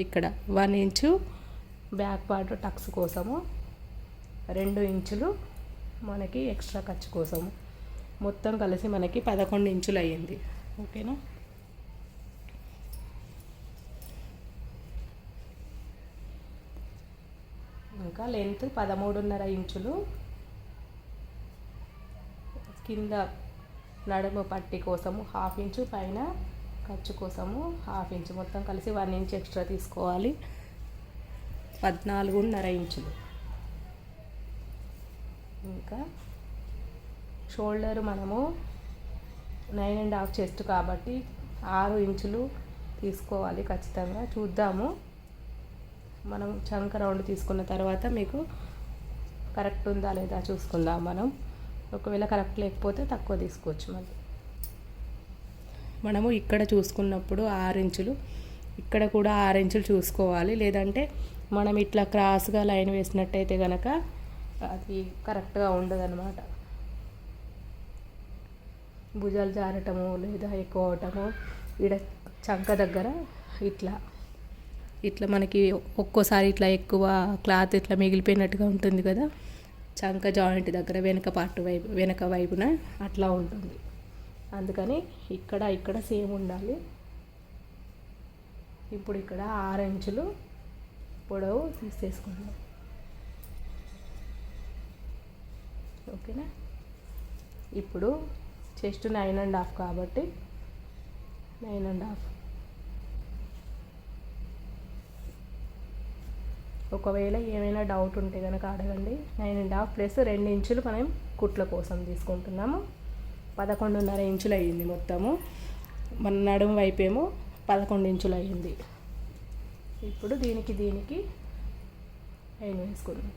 ఇక్కడ one inch back part tucks కోసము. రెండు ఇంచులు మనకి ఎక్స్ట్రా ఖర్చు కోసము. మొత్తం కలిసి మనకి పదకొండు ఇంచులు అయ్యింది. ఓకేనా? ఇంకా లెంత్ పదమూడున్నర ఇంచులు. కింద నడుము పట్టి కోసము హాఫ్ ఇంచు పైన ఖర్చు కోసము హాఫ్ ఇంచు మొత్తం కలిసి వన్ ఇంచ్ ఎక్స్ట్రా తీసుకోవాలి. పద్నాలుగున్నర ఇంచులు. ఇంకా షోల్డర్ మనము నైన్ అండ్ హాఫ్ చెస్ట్ కాబట్టి ఆరు ఇంచులు తీసుకోవాలి ఖచ్చితంగా. చూద్దాము. మనం చంక రౌండ్ తీసుకున్న తర్వాత మీకు కరెక్ట్ ఉందా లేదా చూసుకుందాం మనం. ఒకవేళ కరెక్ట్ లేకపోతే తక్కువ తీసుకోవచ్చు మళ్ళీ. మనము ఇక్కడ చూసుకున్నప్పుడు ఆరించులు ఇక్కడ కూడా ఆరించులు చూసుకోవాలి. లేదంటే మనం ఇట్లా క్రాస్గా లైన్ వేసినట్టయితే కనుక అది కరెక్ట్గా ఉండదన్నమాట. భుజాలు జారటము లేదా ఎక్కువ అవటము ఈడ చంక దగ్గర ఇట్లా ఇట్లా మనకి ఒక్కోసారి ఇట్లా ఎక్కువ క్లాత్ ఇట్లా మిగిలిపోయినట్టుగా ఉంటుంది కదా చంక జాయింట్ దగ్గర వెనక పార్ట్ వైపు వెనక వైపున అట్లా ఉంటుంది. అందుకని ఇక్కడ ఇక్కడ సేమ్ ఉండాలి. ఇప్పుడు ఇక్కడ ఆరు ఇంచులు పొడవు తీసేసుకుందాం. ఓకేనా? ఇప్పుడు చెస్ట్ నైన్ అండ్ హాఫ్ కాబట్టి నైన్ అండ్ హాఫ్. ఒకవేళ ఏమైనా డౌట్ ఉంటే కనుక అడగండి. నైన్ అండ్ హాఫ్ ప్లస్ రెండు ఇంచులు మనం కుట్ల కోసం తీసుకుంటున్నాము. పదకొండున్నర ఇంచులు అయ్యింది మొత్తము. మన నడుము వైపేమో పదకొండు ఇంచులు అయ్యింది. ఇప్పుడు దీనికి దీనికి లైన్ వేసుకుందాం.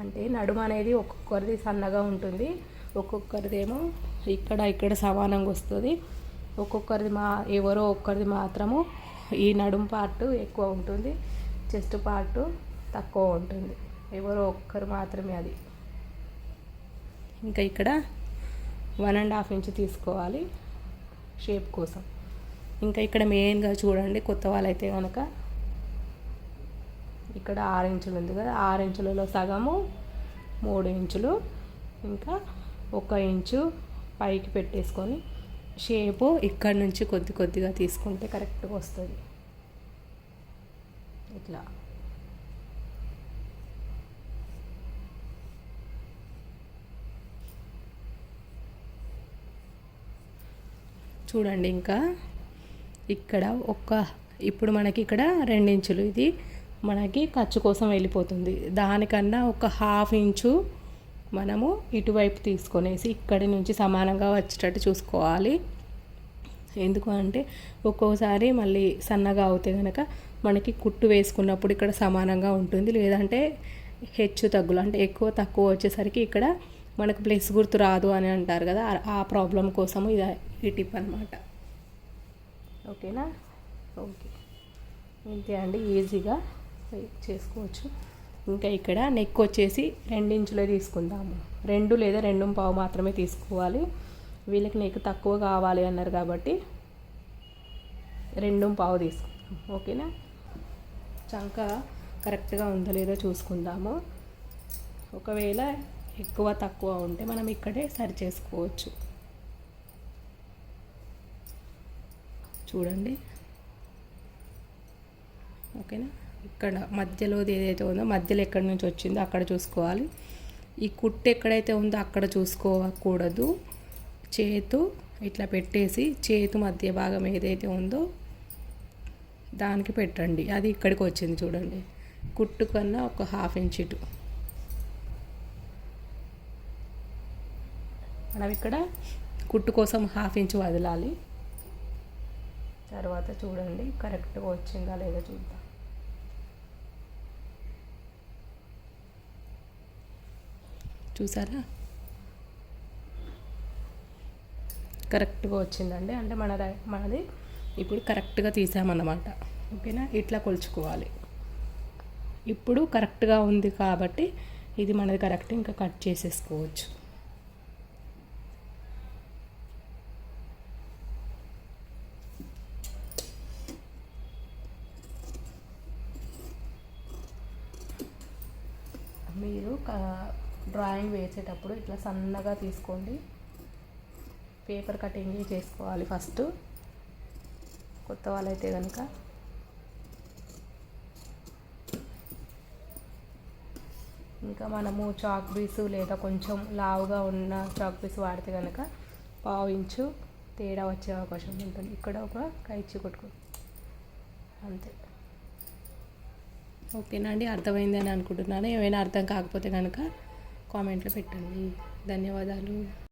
అంటే నడుము అనేది ఒక్కొక్కరిది సన్నగా ఉంటుంది. ఒక్కొక్కరిదేమో ఇక్కడ ఇక్కడ సమానంగా వస్తుంది. ఒక్కొక్కరిది మా ఎవరో ఒక్కరిది మాత్రము ఈ నడుము పార్ట్ ఎక్కువ ఉంటుంది. చెస్ట్ పార్ట్ తక్కువ ఉంటుంది. ఎవరో ఒక్కరు మాత్రమే అది. ఇంకా ఇక్కడ వన్ అండ్ హాఫ్ ఇంచ్ తీసుకోవాలి షేప్ కోసం. ఇంకా ఇక్కడ మెయిన్గా చూడండి కొత్త వాళ్ళైతే కనుక ఇక్కడ ఆరు ఇంచులు ఉంది కదా ఆరు ఇంచులలో సగము మూడు ఇంచులు. ఇంకా ఒక ఇంచు పైకి పెట్టేసుకొని షేపు ఇక్కడ నుంచి కొద్ది కొద్దిగా తీసుకుంటే కరెక్ట్గా వస్తుంది. ఇట్లా. చూడండి ఇంకా. ఇక్కడ ఒక్క ఇప్పుడు మనకి ఇక్కడ రెండించులు. ఇది మనకి ఖర్చు కోసం వెళ్ళిపోతుంది. దానికన్నా ఒక హాఫ్ ఇంచు మనము ఇటువైపు తీసుకొనేసి ఇక్కడి నుంచి సమానంగా వచ్చేటట్టు చూసుకోవాలి. ఎందుకు అంటే ఒక్కోసారి మళ్ళీ సన్నగా అవుతే కనుక మనకి కుట్టు వేసుకున్నప్పుడు ఇక్కడ సమానంగా ఉంటుంది. లేదంటే హెచ్చు తగ్గులు అంటే ఎక్కువ తక్కువ వచ్చేసరికి ఇక్కడ మనకు ప్లస్ గుర్తు రాదు అని అంటారు కదా ఆ ప్రాబ్లం కోసము ఇది ఈ టిప్ అనమాట ఓకేనా? ఓకే. ఇంతే అండి ఈజీగా చేసుకోవచ్చు. ఇంకా ఇక్కడ నెక్ వచ్చేసి రెండించులే తీసుకుందాము. రెండు లేదా రెండు పావు మాత్రమే తీసుకోవాలి. వీళ్ళకి నెక్ తక్కువ కావాలి అన్నారు కాబట్టి రెండు పావు తీసుకుందాం. ఓకేనా? చంక కరెక్ట్గా ఉందో లేదో చూసుకుందాము. ఒకవేళ ఎక్కువ తక్కువ ఉంటే మనం ఇక్కడే సరి చేసుకోవచ్చు చూడండి. ఓకేనా? ఇక్కడ మధ్యలోది ఏదైతే ఉందో మధ్యలో ఎక్కడి నుంచి వచ్చిందో అక్కడ చూసుకోవాలి. ఈ కుట్టు ఎక్కడైతే ఉందో అక్కడ చూసుకోకూడదు. చేతు ఇట్లా పెట్టేసి చేతు మధ్య భాగం ఏదైతే ఉందో దానికి పెట్టండి. అది ఇక్కడికి వచ్చింది చూడండి. కుట్టు కన్నా ఒక హాఫ్ ఇంచ్ ఇటు. మనం ఇక్కడ కుట్టు కోసం హాఫ్ ఇంచ్ వదలాలి. తర్వాత చూడండి కరెక్ట్గా వచ్చిందా లేదా చూద్దాం. చూసారా? కరెక్ట్గా వచ్చిందండి. అంటే మన మనది ఇప్పుడు కరెక్ట్గా తీసామన్నమాట. ఓకేనా? ఇట్లా కొలుచుకోవాలి. ఇప్పుడు కరెక్ట్గా ఉంది కాబట్టి ఇది మనది కరెక్ట్ ఇంకా కట్ చేసేసుకోవచ్చు. మీరు డ్రాయింగ్ వేసేటప్పుడు ఇట్లా సన్నగా తీసుకోండి. పేపర్ కటింగ్ చేసుకోవాలి ఫస్ట్. కొత్త వాళ్ళైతే కనుక ఇంకా మనము చాక్ పీసు లేదా కొంచెం లావుగా ఉన్న చాక్ పీస్ వాడితే కనుక పావు ఇంచు తేడా వచ్చే అవకాశం ఉంటుంది. ఇక్కడ ఒక కైచి కొట్టుకో అంతే. ఓకేనా అండి? అర్థమైంది అని అనుకుంటున్నాను. ఏమైనా అర్థం కాకపోతే కనుక కామెంట్లో పెట్టండి. ధన్యవాదాలు.